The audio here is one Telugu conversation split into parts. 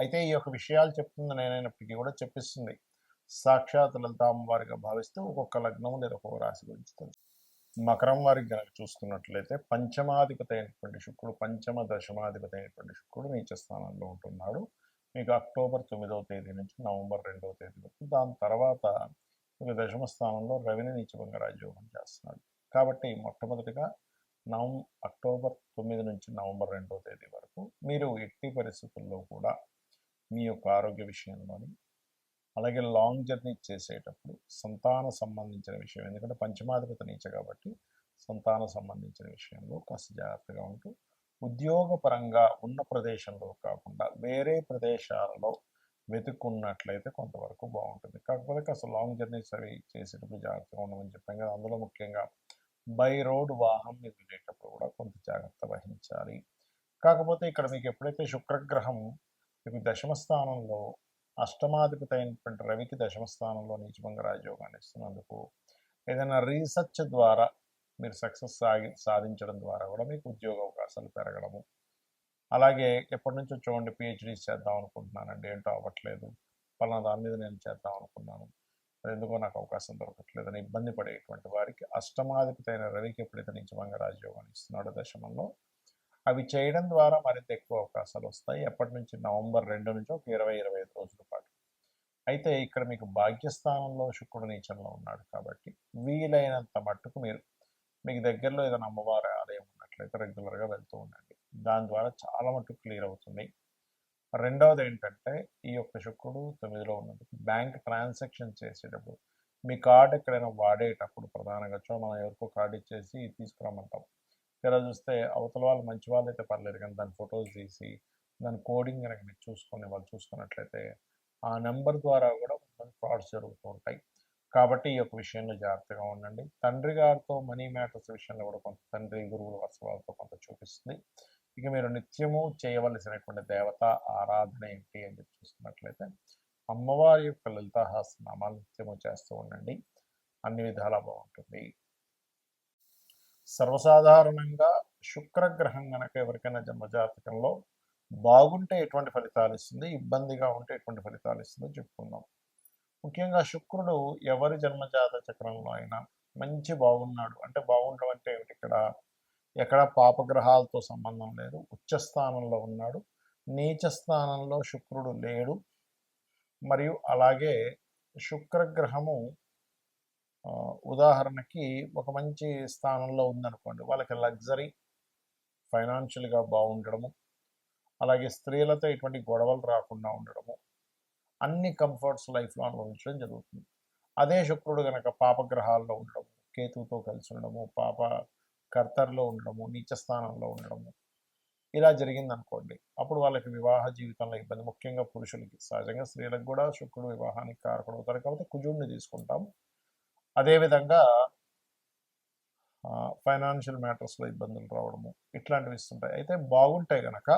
అయితే ఈ యొక్క విషయాలు చెప్తుంది నేనైనప్పటికీ కూడా చెప్పిస్తుంది. సాక్షాత్ లలిత వారిగా భావిస్తూ ఒక్కొక్క లగ్నం లేదా ఒక్కొక్క రాశి గురించి తెలుసు. మకరం వారికి కనుక చూసుకున్నట్లయితే పంచమాధిపతి అయినటువంటి శుక్రుడు పంచమ దశమాధిపతి అయినటువంటి శుక్రుడు నీచ స్థానంలో ఉంటున్నాడు. మీకు అక్టోబర్ తొమ్మిదవ తేదీ నుంచి నవంబర్ రెండవ తేదీ వరకు దాని తర్వాత మీకు దశమ స్థానంలో రవిని నీచభంగ రాజ్యోగం చేస్తున్నాడు. కాబట్టి మొట్టమొదటిగా నవం అక్టోబర్ తొమ్మిది నుంచి నవంబర్ రెండవ తేదీ వరకు మీరు ఎట్టి పరిస్థితుల్లో కూడా మీ యొక్క ఆరోగ్య విషయంలోని అలాగే లాంగ్ జర్నీ చేసేటప్పుడు సంతాన సంబంధించిన విషయం. ఎందుకంటే పంచమాధిపతి నీచ కాబట్టి సంతాన సంబంధించిన విషయంలో కాస్త జాగ్రత్తగా ఉంటూ ఉద్యోగపరంగా ఉన్న ప్రదేశంలో కాకుండా వేరే ప్రదేశాలలో వెతుక్కున్నట్లయితే కొంతవరకు బాగుంటుంది. కాకపోతే కాస్త లాంగ్ జర్నీస్ అవి చేసేటప్పుడు జాగ్రత్తగా ఉండమని చెప్పాం కదా. అందులో ముఖ్యంగా బై రోడ్ వాహనం మీద వెళ్ళేటప్పుడు కూడా కొంత జాగ్రత్త వహించాలి. కాకపోతే ఇక్కడ మీకు ఎప్పుడైతే శుక్రగ్రహం మీకు దశమ స్థానంలో అష్టమాధిపతి అయినటువంటి రవికి దశమ స్థానంలో నీచభంగ రాజయోగాన్ని ఇస్తున్నందుకు ఏదైనా రీసెర్చ్ ద్వారా మీరు సక్సెస్ సాగి సాధించడం ద్వారా కూడా మీకు ఉద్యోగ అవకాశాలు పెరగడము. అలాగే ఎప్పటి నుంచో చూడండి పిహెచ్డీస్ చేద్దాం అనుకుంటున్నానండి. ఏంటో అవ్వట్లేదు. పలానా దాని మీద నేను చేద్దాం అనుకున్నాను. మరి ఎందుకో నాకు అవకాశం దొరకట్లేదని ఇబ్బంది పడేటువంటి వారికి అష్టమాధిపతి అయిన రవికి ఎప్పుడైతే నీచభంగ రాజయోగాన్ని ఇస్తున్నాడో దశమంలో అవి చేయడం ద్వారా మరింత ఎక్కువ అవకాశాలు వస్తాయి. ఎప్పటి నుంచి నవంబర్ రెండు నుంచి ఒక ఇరవై ఇరవై ఐదు రోజుల పాటు. అయితే ఇక్కడ మీకు భాగ్యస్థానంలో శుక్రుడు నీచంలో ఉన్నాడు కాబట్టి వీలైనంత మట్టుకు మీరు మీకు దగ్గరలో ఏదైనా అమ్మవారి ఆలయం ఉన్నట్లయితే రెగ్యులర్గా వెళ్తూ ఉండండి. దాని ద్వారా చాలా మటుకు క్లియర్ అవుతుంది. రెండవది ఏంటంటే ఈ యొక్క శుక్రుడు తొమ్మిదిలో ఉన్నది బ్యాంక్ ట్రాన్సాక్షన్ చేసేటప్పుడు మీ కార్డు ఎక్కడైనా వాడేటప్పుడు ప్రధానంగా మనం ఎవరికో కార్డు ఇచ్చేసి తీసుకురమ్మంటాం. ఇలా చూస్తే అవతల వాళ్ళు మంచి వాళ్ళు అయితే పర్లేదు కానీ దాని ఫొటోస్ తీసి దాని కోడింగ్ కనుక మీరు చూసుకొని వాళ్ళు చూసుకున్నట్లయితే ఆ నెంబర్ ద్వారా కూడా కొంచెం ఫ్రాడ్స్ జరుగుతూ ఉంటాయి. కాబట్టి ఈ యొక్క విషయంలో జాగ్రత్తగా ఉండండి. తండ్రి గారితో మనీ మ్యాటర్స్ విషయంలో కూడా కొంత తండ్రి గురువుల వరుస కొంత చూపిస్తుంది. ఇక మీరు నిత్యము చేయవలసినటువంటి దేవత ఆరాధన ఏంటి అని చెప్పి చూసుకున్నట్లయితే అమ్మవారి యొక్క లలితాహాసనామాలు నిత్యము చేస్తూ ఉండండి. అన్ని విధాలా బాగుంటుంది. సర్వసాధారణంగా శుక్రగ్రహం గనక ఎవరికైనా జన్మజాతకంలో బాగుంటే ఎటువంటి ఫలితాలు ఇస్తుంది? ఇబ్బందిగా ఉంటే ఎటువంటి ఫలితాలు ఇస్తుందో? చెప్పుకుందాం. ముఖ్యంగా శుక్రుడు ఎవరి జన్మజాత చక్రంలో అయినా మంచి బాగున్నాడు. అంటే బాగుండడం అంటే ఏమిటి? ఇక్కడ ఎక్కడ పాపగ్రహాలతో సంబంధం లేదు. ఉచ్చ స్థానంలో ఉన్నాడు. నీచ స్థానంలో శుక్రుడు లేడు. మరియు అలాగే శుక్రగ్రహము ఉదాహరణకి ఒక మంచి స్థానంలో ఉందనుకోండి వాళ్ళకి లగ్జరీ ఫైనాన్షియల్గా బాగుండడము అలాగే స్త్రీలతో ఎటువంటి గొడవలు రాకుండా ఉండడము అన్ని కంఫర్ట్స్ లైఫ్లో అనుభవించడం జరుగుతుంది. అదే శుక్రుడు కనుక పాపగ్రహాల్లో ఉండడము కేతువుతో కలిసి ఉండడము పాప కర్తర్లో ఉండడము నీచ స్థానంలో ఉండడము ఇలా జరిగింది అనుకోండి అప్పుడు వాళ్ళకి వివాహ జీవితంలో ఇబ్బంది. ముఖ్యంగా పురుషులకి సహజంగా స్త్రీలకు కూడా శుక్రుడు వివాహానికి కారకుడు అవుతారు కాబట్టి కుజుడిని తీసుకుంటాము. అదేవిధంగా ఫైనాన్షియల్ మ్యాటర్స్లో ఇబ్బందులు రావడము ఇట్లాంటివి ఇస్తుంటాయి. అయితే బాగుంటే కనుక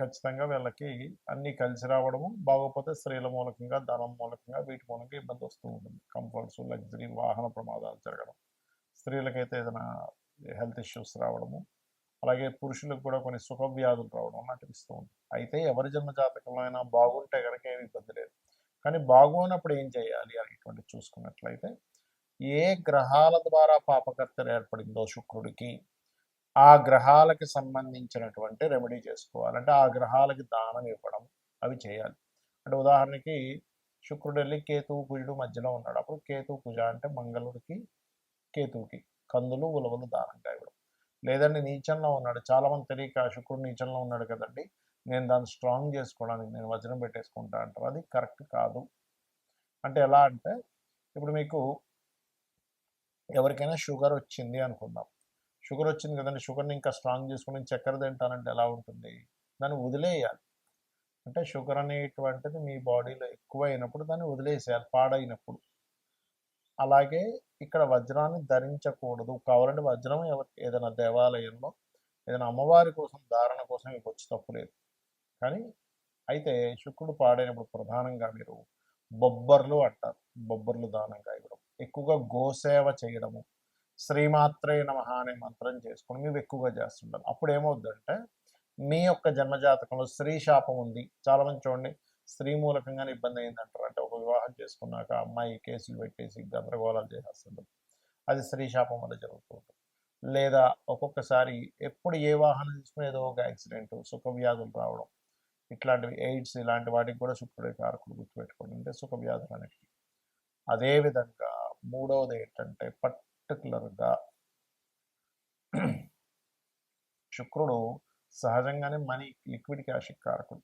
ఖచ్చితంగా వీళ్ళకి అన్నీ కలిసి రావడము బాగోకపోతే స్త్రీల మూలకంగా ధనం మూలకంగా వీటి మూలంగా ఇబ్బంది వస్తూ ఉంటుంది. కంఫర్ట్స్ లగ్జరీ వాహన ప్రమాదాలు జరగడం స్త్రీలకైతే ఏదైనా హెల్త్ ఇష్యూస్ రావడము అలాగే పురుషులకు కూడా కొన్ని సుఖ వ్యాధులు రావడం లాంటివి ఇస్తూ ఉంటుంది అయితే ఎవరి జన్మ జాతకంలో అయినా బాగుంటే కనుక ఏమి ఇబ్బంది లేదు. కానీ బాగోనప్పుడు ఏం చేయాలి అనేటువంటి చూసుకున్నట్లయితే ఏ గ్రహాల ద్వారా పాపకర్తలు ఏర్పడిందో శుక్రుడికి ఆ గ్రహాలకి సంబంధించినటువంటి రెమెడీ చేసుకోవాలంటే ఆ గ్రహాలకి దానం ఇవ్వడం అవి చేయాలి. అంటే ఉదాహరణకి శుక్రుడు వెళ్ళి కేతువు కుజుడు మధ్యలో ఉన్నాడు. అప్పుడు కేతువు కుజ అంటే మంగళుడికి కేతువుకి కందులు ఉలవలు దానంగా ఇవ్వడం లేదండి నీచంలో ఉన్నాడు. చాలా మంది తెలియక శుక్రుడు నీచంలో ఉన్నాడు కదండి. నేను దాన్ని స్ట్రాంగ్ చేసుకోవడానికి నేను వజ్రం పెట్టేసుకుంటా అంటారు. అది కరెక్ట్ కాదు. అంటే ఎలా అంటే ఇప్పుడు మీకు ఎవరికైనా షుగర్ వచ్చింది అనుకుందాం. షుగర్ వచ్చింది కదండి షుగర్ని ఇంకా స్ట్రాంగ్ చేసుకుని చక్కెర తింటానంటే ఎలా ఉంటుంది? దాన్ని వదిలేయాలి. అంటే షుగర్ అనేటువంటిది మీ బాడీలో ఎక్కువ అయినప్పుడు దాన్ని వదిలేసేయాలి పాడైనప్పుడు. అలాగే ఇక్కడ వజ్రాన్ని ధరించకూడదు. కావాలంటే వజ్రం ఎవరి ఏదైనా దేవాలయంలో ఏదైనా అమ్మవారి కోసం ధారణ కోసం మీకు వచ్చి తప్పులేదు కానీ అయితే శుక్రుడు పాడైనప్పుడు ప్రధానంగా మీరు బొబ్బర్లు అంటారు. బొబ్బర్లు దానంగా ఇవ్వడం. ఎక్కువగా గోసేవ చేయడము శ్రీమాత్రే నమ అనే మంత్రం చేసుకుని మేము ఎక్కువగా చేస్తుంటారు. అప్పుడు ఏమవుద్దంటే మీ యొక్క జన్మజాతకంలో స్త్రీ శాపం ఉంది. చాలా మంది చూడండి స్త్రీ మూలకంగానే ఇబ్బంది అయిందంటారు. అంటే ఒక వివాహం చేసుకున్నాక అమ్మాయి కేసులు పెట్టేసి గందరగోళాలు చేసేస్తుంటారు. అది స్త్రీ శాపం వల్ల జరుగుతూ లేదా ఒక్కొక్కసారి ఎప్పుడు ఏ వాహనం తీసుకుని ఏదో ఒక యాక్సిడెంట్ సుఖ వ్యాధులు రావడం ఇట్లాంటివి ఎయిడ్స్ ఇలాంటి వాటికి కూడా శుక్రుడే కారకుడు గుర్తుపెట్టుకోండి. అంటే సుఖ వ్యాధులు అనేవి అదేవిధంగా మూడవది ఏంటంటే పర్టికులర్గా శుక్రుడు సహజంగానే మనీ లిక్విడ్ క్యాష్ కారకుడు.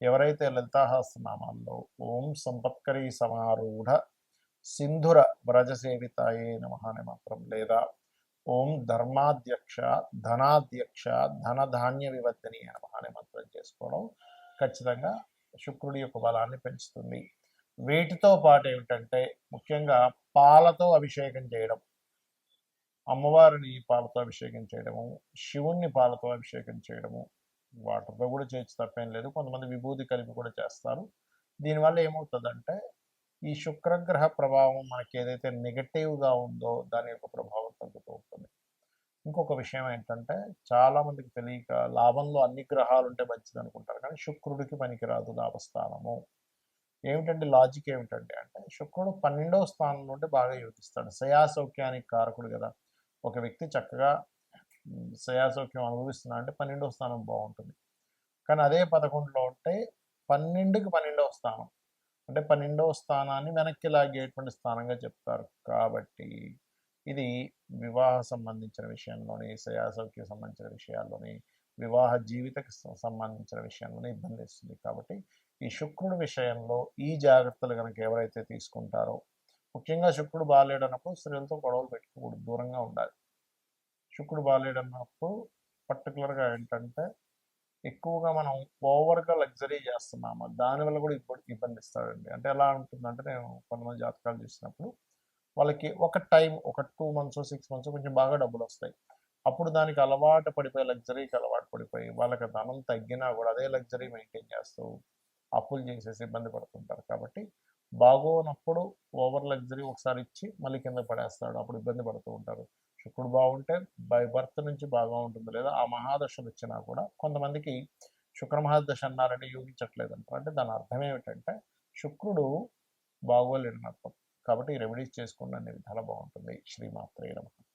ఎవరైతే లలితాహాస్నామాల్లో ఓం సంపత్కరీ సమారూఢ సింధుర వ్రజసేవితాయే నమ అనే మంత్రం లేదా ఓం ధర్మాధ్యక్ష ధనాధ్యక్ష ధనధాన్య వివర్ధని నమ అనే మంత్రం చేసుకోవడం ఖచ్చితంగా శుక్రుడి యొక్క బలాన్ని పెంచుతుంది. వీటితో పాటు ఏమిటంటే ముఖ్యంగా పాలతో అభిషేకం చేయడం. అమ్మవారిని పాలతో అభిషేకం చేయడము శివుణ్ణి పాలతో అభిషేకం చేయడము వాటితో కూడా చేయొచ్చు తప్పేం లేదు. కొంతమంది విభూతి కలిపి కూడా చేస్తారు. దీనివల్ల ఏమవుతుందంటే ఈ శుక్రగ్రహ ప్రభావం మనకి ఏదైతే నెగటివ్గా ఉందో దాని యొక్క ప్రభావం తగ్గుతూ ఉంటుంది. ఇంకొక విషయం ఏంటంటే చాలామందికి తెలియక లాభంలో అన్ని గ్రహాలు ఉంటే మంచిది అనుకుంటారు కానీ శుక్రుడికి పనికిరాదు లాభస్థానము. ఏమిటంటే లాజిక్ ఏమిటంటే అంటే శుక్రుడు పన్నెండవ స్థానంలో ఉంటే బాగా యోగిస్తాడు శయాసౌక్యానికి కారకుడు కదా. ఒక వ్యక్తి చక్కగా శయాసౌక్యం అనుభవిస్తున్నా అంటే పన్నెండవ స్థానం బాగుంటుంది. కానీ అదే పదకొండులో ఉంటే పన్నెండుకి పన్నెండవ స్థానం. అంటే పన్నెండవ స్థానాన్ని వెనక్కి లాగేటువంటి స్థానంగా చెప్తారు. కాబట్టి ఇది వివాహ సంబంధించిన విషయంలోని సయాసౌక్య సంబంధించిన విషయాల్లోని వివాహ జీవితకి సంబంధించిన విషయంలోనే ఇబ్బంది ఇస్తుంది కాబట్టి ఈ శుక్రుడి విషయంలో ఈ జాగ్రత్తలు కనుక ఎవరైతే తీసుకుంటారో ముఖ్యంగా శుక్రుడు బాగాలేడన్నప్పుడు స్త్రీలతో గొడవలు పెట్టుకోకూడదు దూరంగా ఉండాలి. శుక్రుడు బాగాలేడన్నప్పుడు పర్టికులర్గా ఏంటంటే ఎక్కువగా మనం ఓవర్గా లగ్జరీ చేస్తున్నాము? దానివల్ల కూడా ఇప్పుడు ఇబ్బంది ఇస్తాడండి అంటే ఎలా ఉంటుందంటే నేను కొంతమంది జాతకాలు చూసినప్పుడు వాళ్ళకి ఒక టైం ఒక టూ మంత్స్ సిక్స్ మంత్స్ కొంచెం బాగా డబ్బులు వస్తాయి. అప్పుడు దానికి అలవాటు పడిపోయి లగ్జరీకి అలవాటు పడిపోయి వాళ్ళకి ధనం తగ్గినా కూడా అదే లగ్జరీ మెయింటైన్ చేస్తూ అప్పులు చేసేసి ఇబ్బంది పడుతుంటారు. కాబట్టి బాగోనప్పుడు ఓవర్ లగ్జరీ ఒకసారి ఇచ్చి మళ్ళీ కింద పడేస్తాడు. అప్పుడు ఇబ్బంది పడుతూ ఉంటారు. శుక్రుడు బాగుంటే బై బర్త్ నుంచి బాగా ఉంటుంది. లేదా ఆ మహాదశలు వచ్చినా కూడా కొంతమందికి శుక్ర మహాదశ అన్నారని యోగించట్లేదు అంటారు అంటే దాని అర్థం ఏమిటంటే శుక్రుడు బాగోలేని అర్థం కాబట్టి రెమెడీస్ చేసుకున్న అన్ని విధాలు బాగుంటుంది. శ్రీమాత్రేయ నమః.